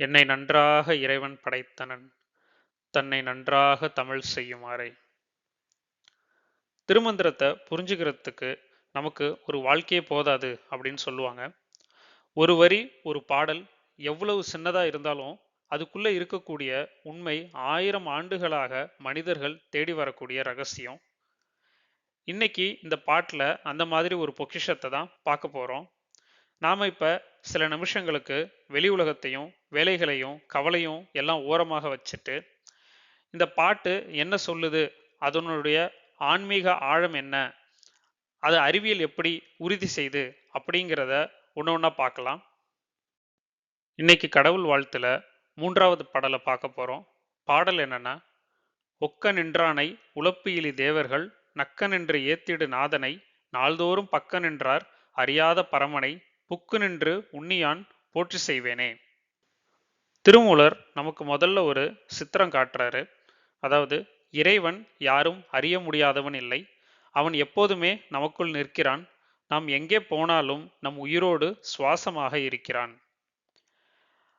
என்னை நன்றாக இறைவன் படைத்தனன். தன்னை நன்றாக தமிழ் செய்யுமாறே. திருமந்திரத்தை புரிஞ்சுக்கிறதுக்கு நமக்கு ஒரு வாழ்க்கையே போதாது அப்படின்னு சொல்லுவாங்க. ஒரு வரி ஒரு பாடல் எவ்வளவு சின்னதாக இருந்தாலும் அதுக்குள்ளே இருக்கக்கூடிய உண்மை ஆயிரம் ஆண்டுகளாக மனிதர்கள் தேடி வரக்கூடிய ரகசியம். இன்னைக்கு இந்த பாட்டில் அந்த மாதிரி ஒரு பொக்கிஷத்தை தான் பார்க்க போகிறோம் நாம் இப்போ சில நிமிஷங்களுக்கு வெளி உலகத்தையும் வேலைகளையும் கவலையும் எல்லாம் ஓரமாக வச்சுட்டு இந்த பாட்டு என்ன சொல்லுது? அதனுடைய ஆன்மீக ஆழம் என்ன? அது அறிவியல் எப்படி உறுதி செய்து? அப்படிங்கிறத ஒன்று ஒன்றா பார்க்கலாம். இன்னைக்கு கடவுள் வாழ்த்துல மூன்றாவது பாடலை பார்க்க போகிறோம் பாடல் என்னன்னா ஒக்க நின்றானை உழப்பியிலி தேவர்கள் நக்க நின்று ஏத்திடு நாதனை நாள்தோறும் பக்க நின்றார் அறியாத பரமனை புக்கு நின்று உன்னியான் போற்றி செய்வேனே. திருமூலர் நமக்கு முதல்ல ஒரு சித்திரம் காட்டுறாரு. அதாவது இறைவன் யாரும் அறிய முடியாதவன் இல்லை. அவன் எப்போதுமே நமக்குள் நிற்கிறான். நாம் எங்கே போனாலும் நம் உயிரோடு சுவாசமாக இருக்கிறான்.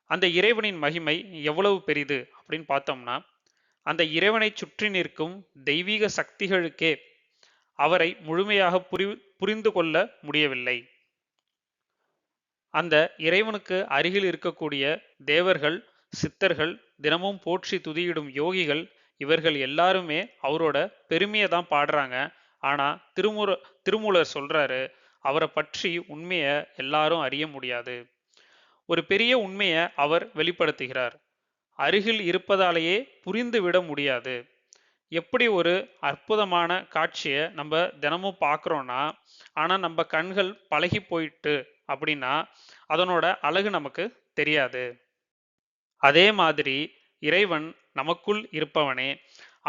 அந்த இறைவனின் மகிமை எவ்வளவு பெரிது அப்படின்னு பார்த்தோம்னா அந்த இறைவனை சுற்றி நிற்கும் தெய்வீக சக்திகளுக்கே அவரை முழுமையாக புரி புரிந்து கொள்ள முடியவில்லை. அந்த இறைவனுக்கு அருகில் இருக்கக்கூடிய தேவர்கள் சித்தர்கள் தினமும் போற்றி துதியிடும் யோகிகள் இவர்கள் எல்லாருமே அவரோட பெருமையை தான் பாடுறாங்க. ஆனா திருமுற திருமூலர் சொல்றாரு அவரை பற்றி உண்மையை எல்லாரும் அறிய முடியாது. ஒரு பெரிய உண்மையை அவர் வெளிப்படுத்துகிறார். அருகில் இருப்பதாலேயே புரிந்து விட முடியாது. எப்படி ஒரு அற்புதமான காட்சியை நம்ம தினமும் பார்க்குறோன்னா ஆனால் நம்ம கண்கள் பழகி போயிட்டு அப்படின்னா அதனோட அழகு நமக்கு தெரியாது. அதே மாதிரி இறைவன் நமக்குள் இருப்பவனே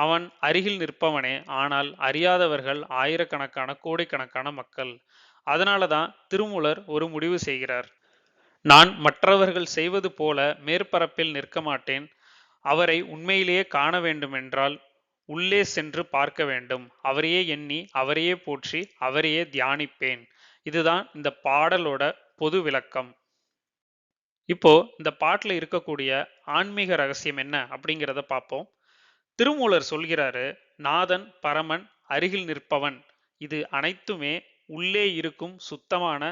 அவன் அருகில் நிற்பவனே ஆனால் அறியாதவர்கள் ஆயிரக்கணக்கான கோடிக்கணக்கான மக்கள். அதனால தான் திருமூலர் ஒரு முடிவு செய்கிறார். நான் மற்றவர்கள் செய்வது போல மேற்பரப்பில் நிற்க மாட்டேன். அவரை உண்மையிலேயே காண வேண்டுமென்றால் உள்ளே சென்று பார்க்க வேண்டும். அவரையே எண்ணி அவரையே போற்றி அவரையே தியானிப்பேன். இதுதான் இந்த பாடலோட பொது விளக்கம். இப்போ இந்த பாட்டில் இருக்கக்கூடிய ஆன்மீக ரகசியம் என்ன அப்படிங்கிறத பார்ப்போம். திருமூலர் சொல்கிறாரு நாதன் பரமன் அருகில் நிற்பவன். இது அனைத்துமே உள்ளே இருக்கும் சுத்தமான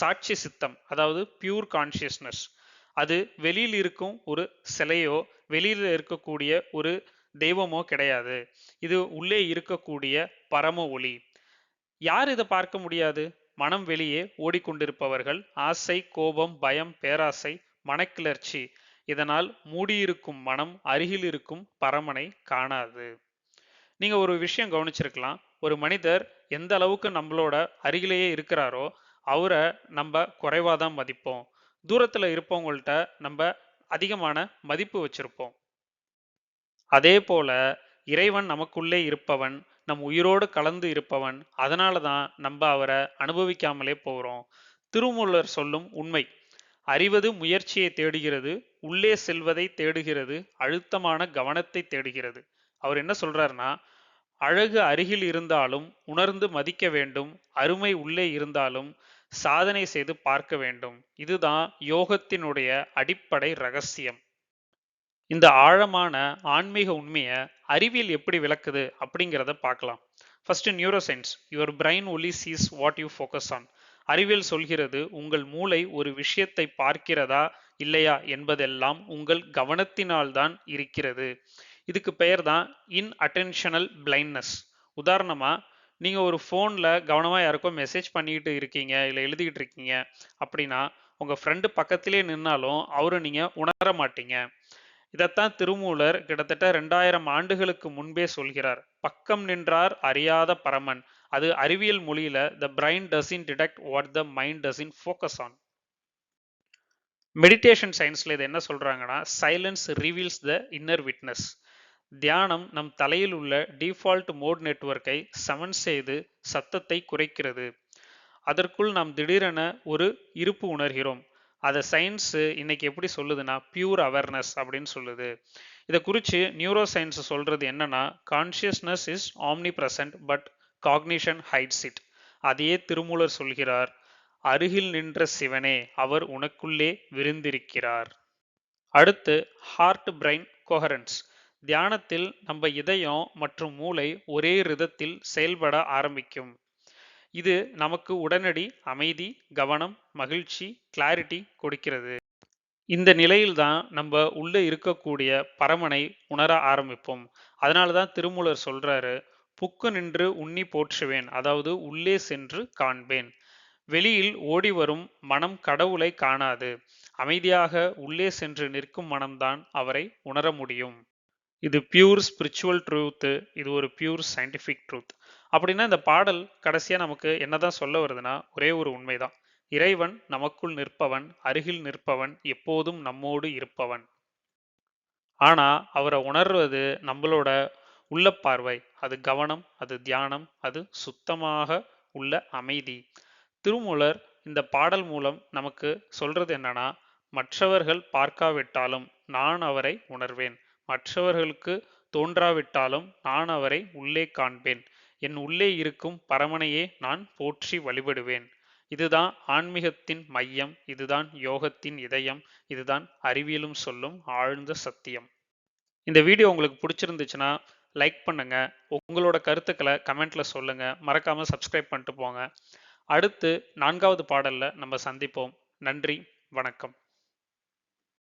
சாட்சி சித்தம் அதாவது பியூர் கான்சியஸ்னஸ் அது வெளியில் இருக்கும் ஒரு சிலையோ வெளியில் இருக்கக்கூடிய ஒரு தெய்வமோ கிடையாது. இது உள்ளே இருக்கக்கூடிய பரம ஒளி. யார் இதை பார்க்க முடியாது? மனம் வெளியே ஓடிக்கொண்டிருப்பவர்கள் ஆசை கோபம் பயம் பேராசை மனக்கிளர்ச்சி. இதனால் மூடியிருக்கும் மனம் அருகில் இருக்கும் பரமனை காணாது. நீங்க ஒரு விஷயம் கவனிச்சிருக்கலாம். ஒரு மனிதர் எந்த அளவுக்கு நம்மளோட அருகிலேயே இருக்கிறாரோ அவரை நம்ம குறைவாக தான் மதிப்போம். தூரத்தில் இருப்பவங்கள்ட்ட நம்ம அதிகமான மதிப்பு வச்சிருப்போம். அதே போல இறைவன் நமக்குள்ளே இருப்பவன் நம் உயிரோடு கலந்து இருப்பவன் அதனால தான் நம்ம அவரை அனுபவிக்காமலே போகிறோம் திருமூலர் சொல்லும் உண்மை அறிவது முயற்சியை தேடுகிறது உள்ளே செல்வதை தேடுகிறது அழுத்தமான கவனத்தை தேடுகிறது. அவர் என்ன சொல்றாருன்னா அழகு அருகில் இருந்தாலும் உணர்ந்து மதிக்க வேண்டும் அருமை உள்ளே இருந்தாலும் சாதனை செய்து பார்க்க வேண்டும். இதுதான் யோகத்தினுடைய அடிப்படை ரகசியம். இந்த ஆழமான ஆன்மீக உண்மையை அறிவியல் எப்படி விளக்குது அப்படிங்கிறத பார்க்கலாம். First neuroscience your brain only sees what you focus on அறிவியல் சொல்கிறது உங்கள் மூளை ஒரு விஷயத்தை பார்க்கிறதா இல்லையா என்பதெல்லாம் உங்கள் கவனத்தினால்தான் இருக்கிறது. இதுக்கு பெயர் தான் இன் அட்டென்ஷனல் பிளைண்ட்னஸ் உதாரணமாக நீங்கள் ஒரு ஃபோனில் கவனமாக யாருக்கோ மெசேஜ் பண்ணிக்கிட்டு இருக்கீங்க இல்லை எழுதிக்கிட்டு இருக்கீங்க அப்படின்னா உங்கள் ஃப்ரெண்டு பக்கத்திலே நின்னாலும் அவரை நீங்கள் உணர மாட்டீங்க. இதைத்தான் திருமூலர் கிட்டத்தட்ட ரெண்டாயிரம் ஆண்டுகளுக்கு முன்பே சொல்கிறார். பக்கம் நின்றார் அறியாத பரமன். அது அறிவியல் மொழியில the brain doesn't detect what the mind doesn't focus on meditation சயின்ஸ்ல இது என்ன சொல்றாங்கன்னா silence reveals the inner witness தியானம் நம் தலையில் உள்ள டிஃபால்ட் மோட் நெட்வொர்க்கை சமன் செய்து சத்தத்தை குறைக்கிறது. அதற்குள் நாம் திடீரென ஒரு இருப்பு உணர்கிறோம். அதை சயின்ஸு இன்னைக்கு எப்படி சொல்லுதுன்னா பியூர் அவேர்னஸ் அப்படின்னு சொல்லுது. இதை குறித்து நியூரோ சயின்ஸ் சொல்கிறது என்னன்னா consciousness is omnipresent but cognition hides it அதையே திருமூலர் சொல்கிறார் அருகில் நின்ற சிவனே அவர் உனக்குள்ளே விருந்திருக்கிறார். அடுத்து ஹார்ட் பிரைன் கோஹரன்ஸ் தியானத்தில் நம்ம இதயம் மற்றும் மூளை ஒரே ரிதத்தில் செயல்பட ஆரம்பிக்கும். இது நமக்கு உடனடி அமைதி கவனம் மகிழ்ச்சி கிளாரிட்டி கொடுக்கிறது. இந்த நிலையில்தான் நம்ம உள்ளே இருக்கக்கூடிய பரமனை உணர ஆரம்பிப்போம். அதனால தான் திருமூலர் சொல்றாரு புக்கு நின்று உண்ணி போற்றுவேன் அதாவது உள்ளே சென்று காண்பேன். வெளியில் ஓடி வரும் மனம் கடவுளை காணாது. அமைதியாக உள்ளே சென்று நிற்கும் மனம்தான் அவரை உணர முடியும். இது பியூர் ஸ்பிரிச்சுவல் ட்ரூத்து இது ஒரு பியூர் சயின்டிஃபிக் ட்ரூத் அப்படின்னா இந்த பாடல் கடைசியா நமக்கு என்னதான் சொல்ல வருதுன்னா ஒரே ஒரு உண்மைதான். இறைவன் நமக்குள் நிற்பவன் அருகில் நிற்பவன் எப்போதும் நம்மோடு இருப்பவன். ஆனா அவரை உணர்வது நம்மளோட உள்ள பார்வை. அது கவனம் அது தியானம் அது சுத்தமாக உள்ள அமைதி. திருமூலர் இந்த பாடல் மூலம் நமக்கு சொல்றது என்னன்னா மற்றவர்கள் பார்க்காவிட்டாலும் நான் அவரை உணர்வேன். மற்றவர்களுக்கு தோன்றாவிட்டாலும் நான் அவரை உள்ளே காண்பேன். என் உள்ளே இருக்கும் பரமனையே நான் போற்றி வழிபடுவேன். இதுதான் ஆன்மீகத்தின் மையம் இதுதான் யோகத்தின் இதயம் இதுதான் அறிவியலும் சொல்லும் ஆழ்ந்த சத்தியம். இந்த வீடியோ உங்களுக்கு பிடிச்சிருந்துச்சுன்னா லைக் பண்ணுங்க உங்களோட கருத்துக்களை கமெண்ட்ல சொல்லுங்க மறக்காம சப்ஸ்கிரைப் பண்ணிட்டு போங்க. அடுத்து நான்காவது பாடல்ல நம்ம சந்திப்போம். நன்றி வணக்கம்.